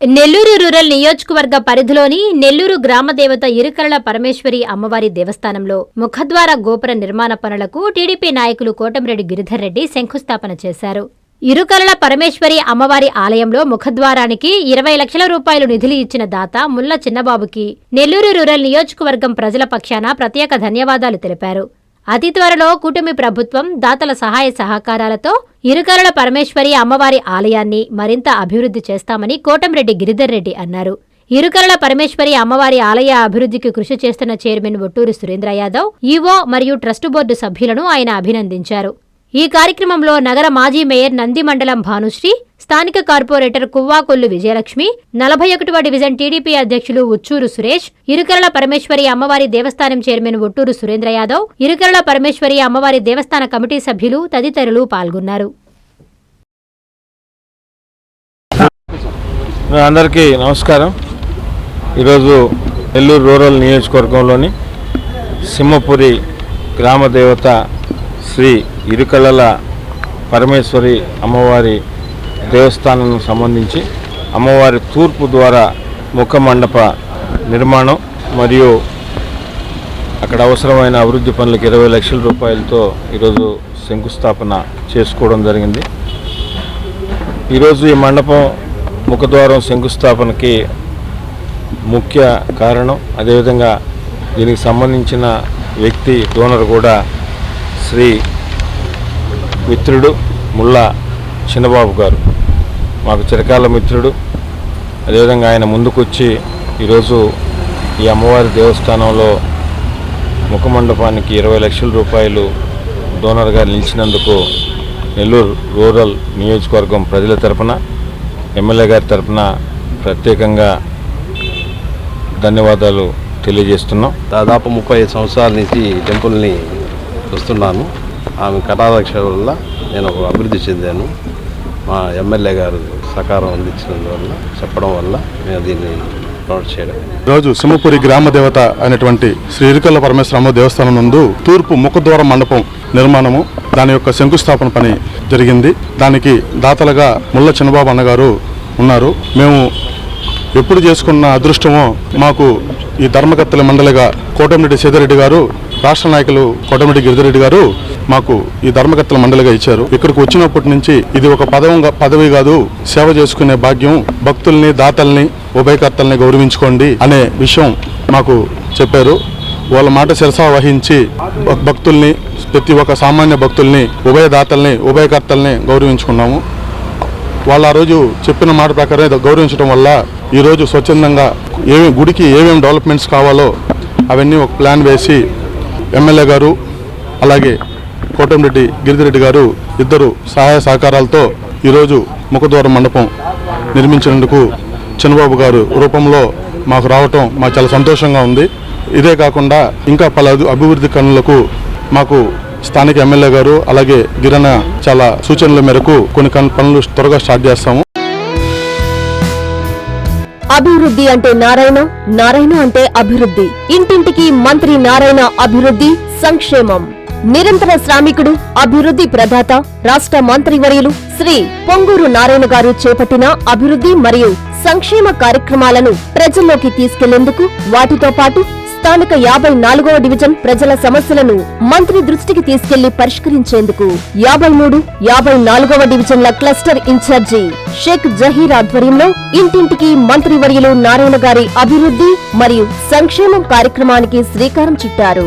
Nellore rural నియోజకవర్గ పరిధిలోని నెల్లూరు గ్రామదేవత ఇరుకరళ పరమేశ్వరి అమ్మవారి దేవస్థానంలో ముఖద్వార గోపుర నిర్మాణ పనులకు టీడీపీ నాయకులు కోటంరెడ్డి గిరిధర్ రెడ్డి శంకుస్థాపన చేశారు. ఇరుకరళ పరమేశ్వరి అమ్మవారి ఆలయంలో ముఖద్వారానికి ఇరవై లక్షల రూపాయలు నిధులు ఇచ్చిన దాత ముల్ల చిన్నబాబుకి నెల్లూరు రూరల్ నియోజకవర్గం ప్రజల పక్షాన ప్రత్యేక ధన్యవాదాలు తెలిపారు. అతి త్వరలో కూటమి ప్రభుత్వం దాతల సహాయ సహకారాలతో ఇరుకరల పరమేశ్వరి అమ్మవారి ఆలయాన్ని మరింత అభివృద్ధి చేస్తామని కోటంరెడ్డి గిరిధర్ రెడ్డి అన్నారు. ఇరుకరల పరమేశ్వరి అమ్మవారి ఆలయ అభివృద్ధికి కృషి చేస్తున్న చైర్మన్ ఒట్టూరు సురేంద్ర యాదవ్ ఈవో మరియు ట్రస్టు బోర్డు సభ్యులను ఆయన అభినందించారు. ఈ కార్యక్రమంలో నగర మాజీ మేయర్ నంది మండలం భానుశ్రీ స్థానిక కార్పొరేటర్ కువ్వాకొల్లు విజయలక్ష్మి నలభై ఒకటవ డివిజన్ టీడీపీ అధ్యక్షులు ఉచ్చూరు సురేష్ ఇరుకరల పరమేశ్వరి అమ్మవారి దేవస్థానం చైర్మన్ ఒట్టూరు సురేంద్ర యాదవ్ ఇరుకరల పరమేశ్వరి అమ్మవారి దేవస్థాన కమిటీ సభ్యులు తదితరులు పాల్గొన్నారు. అందరికీ నమస్కారం. ఈరోజు నెల్లూరు రూరల్ నియోజకవర్గంలోని సింహపురి గ్రామ దేవత శ్రీ ఇరుకలల పరమేశ్వరి అమ్మవారి దేవస్థానం సంబంధించి అమ్మవారి తూర్పు ద్వారా ముఖ మండప నిర్మాణం మరియు అక్కడ అవసరమైన అభివృద్ధి పనులకు ఇరవై లక్షల రూపాయలతో ఈరోజు శంకుస్థాపన చేసుకోవడం జరిగింది. ఈరోజు ఈ మండపం ముఖద్వారం శంకుస్థాపనకి ముఖ్య కారణం. అదేవిధంగా దీనికి సంబంధించిన వ్యక్తి డోనర్ కూడా శ్రీ మిత్రుడు ముల్లా చిన్నబాబు గారు. మాకు చిరకాల మిత్రుడు. అదేవిధంగా ఆయన ముందుకొచ్చి ఈరోజు ఈ అమ్మవారి దేవస్థానంలో ముఖమండపానికి ఇరవై లక్షల రూపాయలు డోనర్గా నిలిచినందుకు నెల్లూరు రూరల్ నియోజకవర్గం ప్రజల తరపున ఎమ్మెల్యే గారి తరపున ప్రత్యేకంగా ధన్యవాదాలు తెలియజేస్తున్నాం. దాదాపు ముప్పై సంవత్సరాల నుంచి టెంపుల్ని చూస్తున్నాను. ఆమె కటాదక్ష వల్ల నేను ఒక అభివృద్ధి చెందాను. మా ఎమ్మెల్యే గారు సహకారం అందించినందువల్ల చెప్పడం వల్ల మేము దీన్ని ప్రమోట్ చేయడం. ఈరోజు సింహపురి గ్రామ దేవత అయినటువంటి శ్రీ ఇరుకల్ల పరమేశ్వరమ్మ దేవస్థానం నందు తూర్పు ముఖద్వార మండపం నిర్మాణము దాని యొక్క శంకుస్థాపన పని జరిగింది. దానికి దాతలుగా ముల్ల చిన్నబాబు అన్నగారు ఉన్నారు. మేము ఎప్పుడు చేసుకున్న అదృష్టమో మాకు ఈ ధర్మకర్తల మండలిగా కోటమిరెడ్డి సీతారెడ్డి గారు రాష్ట్ర నాయకులు కోటమిరెడ్డి గిరిజరెడ్డి గారు మాకు ఈ ధర్మకర్తల మండలిగా ఇచ్చారు. ఇక్కడికి వచ్చినప్పటి నుంచి ఇది ఒక పదవం పదవి కాదు సేవ చేసుకునే భాగ్యం భక్తుల్ని దాతల్ని ఉభయకర్తల్ని గౌరవించుకోండి అనే విషయం మాకు చెప్పారు. వాళ్ళ మాట శిరసా వహించి భక్తుల్ని ప్రతి ఒక్క సామాన్య భక్తుల్ని ఉభయదాతల్ని ఉభయకర్తల్ని గౌరవించుకున్నాము. వాళ్ళు ఆ రోజు చెప్పిన మాట ప్రకారం గౌరవించడం వల్ల ఈరోజు స్వచ్ఛందంగా ఏమి గుడికి ఏమేమి డెవలప్మెంట్స్ కావాలో అవన్నీ ఒక ప్లాన్ వేసి ఎమ్మెల్యే గారు అలాగే కోటంరెడ్డి గిరిజిరెడ్డి గారు ఇద్దరు సహాయ సహకారాలతో ఈరోజు ముఖద్వారం మండపం నిర్మించినందుకు చంద్రబాబు గారు రూపంలో మాకు రావటం మాకు చాలా సంతోషంగా ఉంది. ఇదే కాకుండా ఇంకా పలు అభివృద్ధి పనులకు మాకు స్థానిక ఎమ్మెల్యే గారు అలాగే గిరణ చాలా సూచనల మేరకు కొన్ని కన్- పనులు త్వరగా స్టార్ట్ చేస్తాము. అభివృద్ధి అంటే నారాయణ నారాయణ అంటే అభివృద్ధి. ఇంటింటికి మంత్రి నారాయణ అభివృద్ధి సంక్షేమం. నిరంతర శ్రామికుడు అభివృద్ధి ప్రదాత రాష్ట్ర మంత్రివర్యులు శ్రీ పొంగూరు నారాయణ గారు చేపట్టిన అభివృద్ధి మరియు సంక్షేమ కార్యక్రమాలను ప్రజల్లోకి తీసుకెళ్ళేందుకు వాటితో పాటు స్థానిక యాభై నాలుగవ డివిజన్ ప్రజల సమస్యలను మంత్రి దృష్టికి తీసుకెళ్ళి పరిష్కరించేందుకు యాభై మూడు యాభై నాలుగవ డివిజన్ల క్లస్టర్ ఇన్ఛార్జి షేక్ జహీర్ ఆధ్వర్యంలో ఇంటింటికి మంత్రివర్యులు నారాయణ గారి అభివృద్ధి మరియు సంక్షేమం కార్యక్రమానికి శ్రీకారం చుట్టారు.